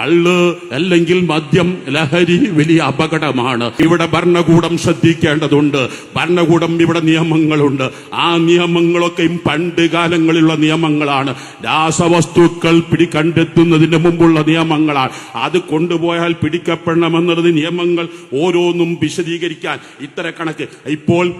കള്ള് അല്ലെങ്കിൽ മദ്യം ലഹരി വലിയ അപകടമാണ്. ഇവിടെ ഭരണകൂടം ശ്രദ്ധിക്കേണ്ടതുണ്ട്. ഭരണകൂടം ഇവിടെ നിയമങ്ങളുണ്ട്. ആ നിയമങ്ങളൊക്കെയും പണ്ട് കാലങ്ങളിലുള്ള നിയമങ്ങളാണ്. രാസവസ്തുക്കൾ പിടി കണ്ടെത്തുന്നതിന് മുമ്പുള്ള നിയമങ്ങളാണ്. അത് കൊണ്ടുപോയാൽ പിടിക്കപ്പെടണമെന്നുള്ളത് നിയമങ്ങൾ ഓരോന്നും വിശദീകരിക്കാൻ. ഇത്ര കണക്ക്. ഇപ്പോൾ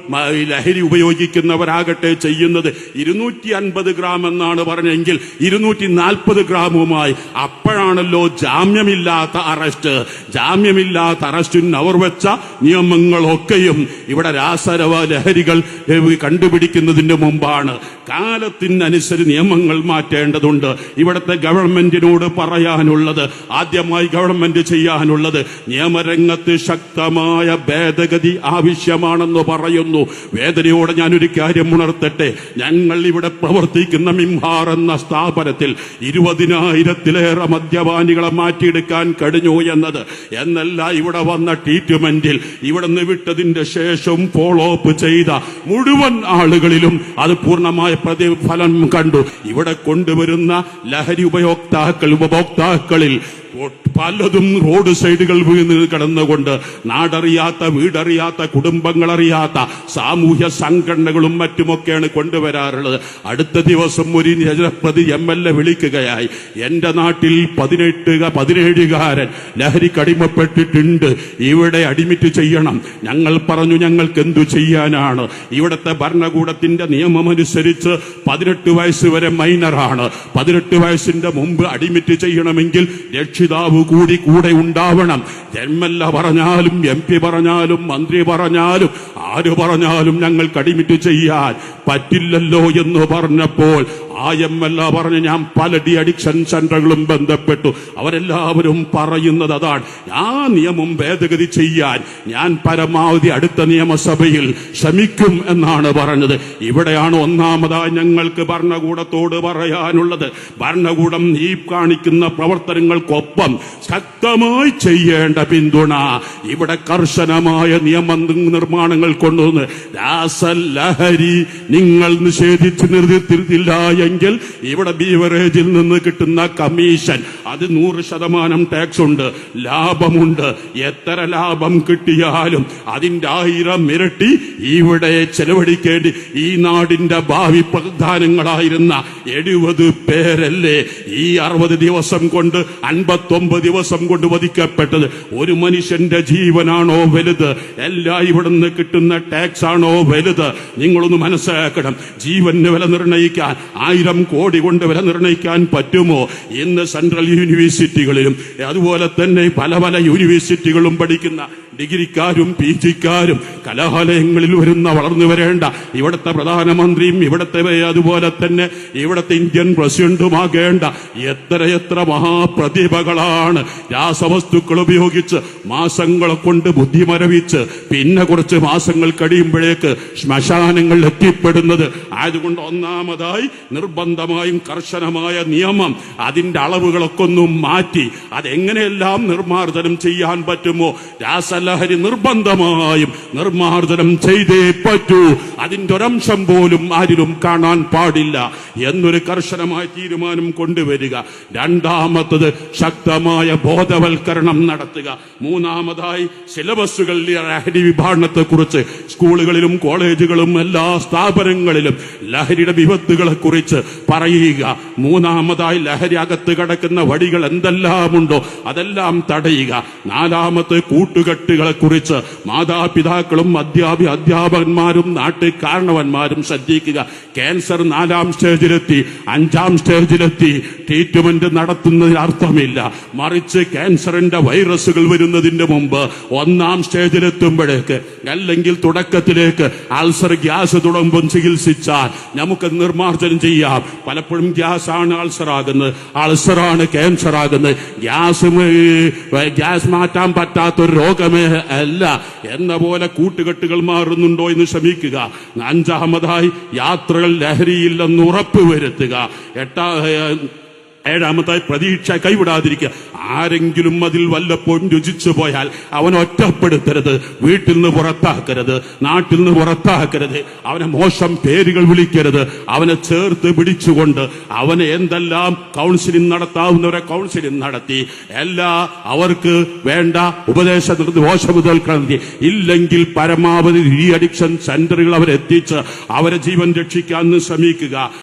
ലഹരി ഉപയോഗിക്കുന്നവരാകട്ടെ ചെയ്യുന്നത് ഇരുന്നൂറ്റി അൻപത് ഗ്രാം എന്നാണ് പറഞ്ഞെങ്കിൽ ഇരുന്നൂറ്റി നാൽപ്പത് ഗ്രാമുമായി. അപ്പോഴാണല്ലോ ജാമ്യമില്ലാത്ത അറസ്റ്റ്. ജാമ്യമില്ലാത്ത അറസ്റ്റിന് അവർ വെച്ച നിയമങ്ങളൊക്കെയും ഇവിടെ രാസരവ ലഹരികൾ കണ്ടുപിടിക്കുന്നതിന് മുമ്പാണ്. കാലത്തിനനുസരിച്ച് നിയമങ്ങൾ മാറ്റേണ്ടതുണ്ട്. ഇവിടുത്തെ ഗവൺമെന്റിനോട് പറയാനുള്ളത് ആദ്യമായി ഗവൺമെന്റ് ചെയ്യാനുള്ളത് നിയമരംഗത്ത് ശക്തമായ ഭേദഗതി ആവശ്യമാണെന്ന് പറയുന്നു. വേദനയോടെ ഞാനൊരു കാര്യം ഉണർത്തട്ടെ. ഞങ്ങൾ ഇവിടെ പ്രവർത്തിക്കുന്ന മിംഹാർ എന്ന സ്ഥാപനത്തിൽ ഇരുപതിനായിരത്തിലേറെ മദ്യപാനികളെ മാറ്റിയെടുക്കാൻ കഴിഞ്ഞു എന്നത്. എന്നല്ല ഇവിടെ വന്ന ട്രീറ്റ്മെന്റിൽ ഇവിടെ നിന്ന് വിട്ടതിന്റെ ശേഷം ഫോളോ അപ്പ് ചെയ്ത മുഴുവൻ ആളുകളിലും അത് പൂർണമായ പ്രതിഫലം കണ്ടു. ഇവിടെ കൊണ്ടുവരുന്ന ലഹരി ഉപയോക്താക്കൾ ഉപഭോക്താക്കളിൽ പലതും റോഡ് സൈഡുകൾ വീണ് കിടന്നുകൊണ്ട് നാടറിയാത്ത വീടറിയാത്ത കുടുംബങ്ങളറിയാത്ത സാമൂഹ്യ സംഘടനകളും മറ്റുമൊക്കെയാണ് കൊണ്ടുവരാറുള്ളത്. അടുത്ത ദിവസം ഒരു നിരപ്രതി എം എൽ എ വിളിക്കുകയായി. എന്റെ നാട്ടിൽ പതിനെട്ട് പതിനേഴുകാരൻ ലഹരിക്ക് അടിമപ്പെട്ടിട്ടുണ്ട്. ഇവിടെ അഡ്മിറ്റ് ചെയ്യണം. ഞങ്ങൾ പറഞ്ഞു ഞങ്ങൾക്ക് എന്തു ചെയ്യാനാണ്? ഇവിടുത്തെ ഭരണകൂടത്തിന്റെ നിയമമനുസരിച്ച് പതിനെട്ട് വയസ്സ് വരെ മൈനറാണ് പതിനെട്ട് വയസ്സിന്റെ മുമ്പ് അഡ്മിറ്റ് ചെയ്യണമെങ്കിൽ രക്ഷിതാവ് കൂടി കൂടെ ഉണ്ടാവണം. ജന്മല്ല പറഞ്ഞാലും എം പി പറഞ്ഞാലും മന്ത്രി പറഞ്ഞാലും ആര് പറഞ്ഞാലും ഞങ്ങൾ കടിമിറ്റ് ചെയ്യാൻ പറ്റില്ലല്ലോ എന്ന് പറഞ്ഞപ്പോൾ ആ എം എൽ എ പറഞ്ഞ് ഞാൻ പല ഡി അഡിക്ഷൻ സെന്ററുകളും ബന്ധപ്പെട്ടു. അവരെല്ലാവരും പറയുന്നത് അതാണ്. ആ നിയമം ഭേദഗതി ചെയ്യാൻ ഞാൻ പരമാവധി അടുത്ത നിയമസഭയിൽ ശ്രമിക്കും എന്നാണ് പറഞ്ഞത്. ഇവിടെയാണ് ഒന്നാമതായി ഞങ്ങൾക്ക് ഭരണകൂടത്തോട് പറയാനുള്ളത്. ഭരണകൂടം ഈ കാണിക്കുന്ന പ്രവർത്തനങ്ങൾക്കൊപ്പം ശക്തമായി ചെയ്യേണ്ട പിന്തുണ ഇവിടെ കർശനമായ നിയമ നിർമ്മാണങ്ങൾ കൊണ്ടുവന്ന് രാസലഹരി നിങ്ങൾ നിഷേധിച്ച് നിർത്തിയില്ല എങ്കിൽ ഇവിടെ ബീവറേജിൽ നിന്ന് കിട്ടുന്ന കമ്മീഷൻ അത് നൂറ് ശതമാനം ടാക്സ് ഉണ്ട്. ലാഭമുണ്ട്. എത്ര ലാഭം കിട്ടിയാലും അതിന്റെ ആയിരം ഇരട്ടി ഇവിടെ ചെലവഴിക്കേണ്ടി. ഈ നാടിന്റെ ഭാവി പ്രധാനങ്ങളായിരുന്ന എഴുപത് പേരല്ലേ ഈ അറുപത് ദിവസം കൊണ്ട് അൻപത്തൊമ്പത് ദിവസം കൊണ്ട് വധിക്കപ്പെട്ടത്? ഒരു മനുഷ്യന്റെ ജീവനാണോ വലുത്? എല്ലാം ഇവിടുന്ന് കിട്ടുന്ന ടാക്സ് ആണോ വലുത്? നിങ്ങളൊന്ന് മനസ്സിലാക്കണം. ജീവന് വില നിർണയിക്കാൻ ആയിരം കോടി കൊണ്ട് വില നിർണയിക്കാൻ പറ്റുമോ? ഇന്ന് സെൻട്രൽ യൂണിവേഴ്സിറ്റികളിലും അതുപോലെ തന്നെ പല പല യൂണിവേഴ്സിറ്റികളും പഠിക്കുന്ന ഡിഗ്രിക്കാരും പി ജിക്കാരും കലാലയങ്ങളിൽ വരുന്ന വളർന്നു വരേണ്ട ഇവിടുത്തെ പ്രധാനമന്ത്രിയും ഇവിടുത്തെ അതുപോലെ തന്നെ ഇവിടുത്തെ ഇന്ത്യൻ പ്രസിഡന്റുമാകേണ്ട എത്രയെത്ര എത്ര മഹാപ്രതിഭകളാണ് രാസവസ്തുക്കൾ ഉപയോഗിച്ച് മാസങ്ങളെ കൊണ്ട് ബുദ്ധിമരവിച്ച് പിന്നെ കുറച്ച് മാസങ്ങൾ കഴിയുമ്പോഴേക്ക് ശ്മശാനങ്ങളിൽ എത്തിപ്പെടുന്നത്. ആയതുകൊണ്ട് ഒന്നാമതായി നിർബന്ധമായും കർശനമായ നിയമം അതിന്റെ അളവുകളൊക്കെ ഒന്നും മാറ്റി അതെങ്ങനെയെല്ലാം നിർമ്മാർജനം ചെയ്യാൻ പറ്റുമോ? രാസലഹരി നിർബന്ധമായും നിർമ്മാർജനം ചെയ്തേ പറ്റൂ. അതിന്റെ ഒരംശം പോലും ആരിലും കാണാൻ പാടില്ല എന്നൊരു കർശനമായ തീരുമാനം കൊണ്ടുവരിക. രണ്ടാമത്തത് ശക്തമായ ബോധവൽക്കരണം നടത്തുക. മൂന്നാമതായി സിലബസുകളിൽ ലഹരി വിഭാഗത്തെ കുറിച്ച് സ്കൂളുകളിലും കോളേജുകളും എല്ലാ സ്ഥാപനങ്ങളിലും ലഹരിയുടെ വിപത്തുകളെ കുറിച്ച് പറയുക. മൂന്നാമതായി ലഹരി അകത്ത് കിടക്കുന്ന വടികൾ എന്തെല്ലാമുണ്ടോ അതെല്ലാം തടയുക. നാലാമത്തെ കൂട്ടുകെട്ടുകളെ കുറിച്ച് മാതാപിതാക്കളും അധ്യാപി അധ്യാപകന്മാരും നാട്ടിൽ കാരണവന്മാരും ശ്രദ്ധിക്കുക. ക്യാൻസർ നാലാം സ്റ്റേജിലെത്തി അഞ്ചാം സ്റ്റേജിലെത്തി. ട്രീറ്റ്മെന്റ് നടത്തുന്നതിന് അർത്ഥമില്ല. മറിച്ച് ക്യാൻസറിന്റെ വൈറസുകൾ വരുന്നതിന്റെ മുമ്പ് ഒന്നാം സ്റ്റേജിലെത്തുമ്പോഴേക്ക് അല്ലെങ്കിൽ തുടക്കത്തിലേക്ക് അൾസർ ഗ്യാസ് തുടങ്ങുമ്പോൾ ചികിത്സിച്ചാൽ നമുക്ക് നിർമ്മാർജനം ചെയ്യാം. പലപ്പോഴും ഗ്യാസ് ആണ് അൾസർ ആകുന്നത് അൾസറാണ് ക്യാൻസർ ആകുന്നത് ഗ്യാസ് ഗ്യാസ് മാറ്റാൻ പറ്റാത്തൊരു രോഗമേ അല്ല. എന്ന പോലെ കൂട്ടുകെട്ടുകൾ മാറുന്നുണ്ടോ എന്ന് ശ്രമിക്കുക. അഞ്ചാമതായി യാത്രകൾ ലഹരിയില്ലെന്ന് ഉറപ്പ് വരുത്തുക. എട്ടാ ഏഴാമതായി പ്രതീക്ഷ കൈവിടാതിരിക്കുക ആരെങ്കിലും അതിൽ വല്ലപ്പോഴും രുചിച്ചു പോയാൽ അവൻ ഒറ്റപ്പെടുത്തരുത്. വീട്ടിൽ നിന്ന് പുറത്താക്കരുത്. നാട്ടിൽ നിന്ന് പുറത്താക്കരുത്. അവനെ മോശം പേരുകൾ വിളിക്കരുത്. അവനെ ചേർത്ത് പിടിച്ചുകൊണ്ട് അവനെ എന്തെല്ലാം കൗൺസിലിംഗ് നടത്താവുന്നവരെ കൗൺസിലിംഗ് നടത്തി. എല്ലാ അവർക്ക് വേണ്ട ഉപദേശ നിർദ്ദേശമുതൽക്കളി ഇല്ലെങ്കിൽ പരമാവധി ഈ അഡിക്ഷൻ സെന്ററുകൾ അവരെത്തിച്ച് അവരെ ജീവൻ രക്ഷിക്കാൻ ശ്രമിക്കുക.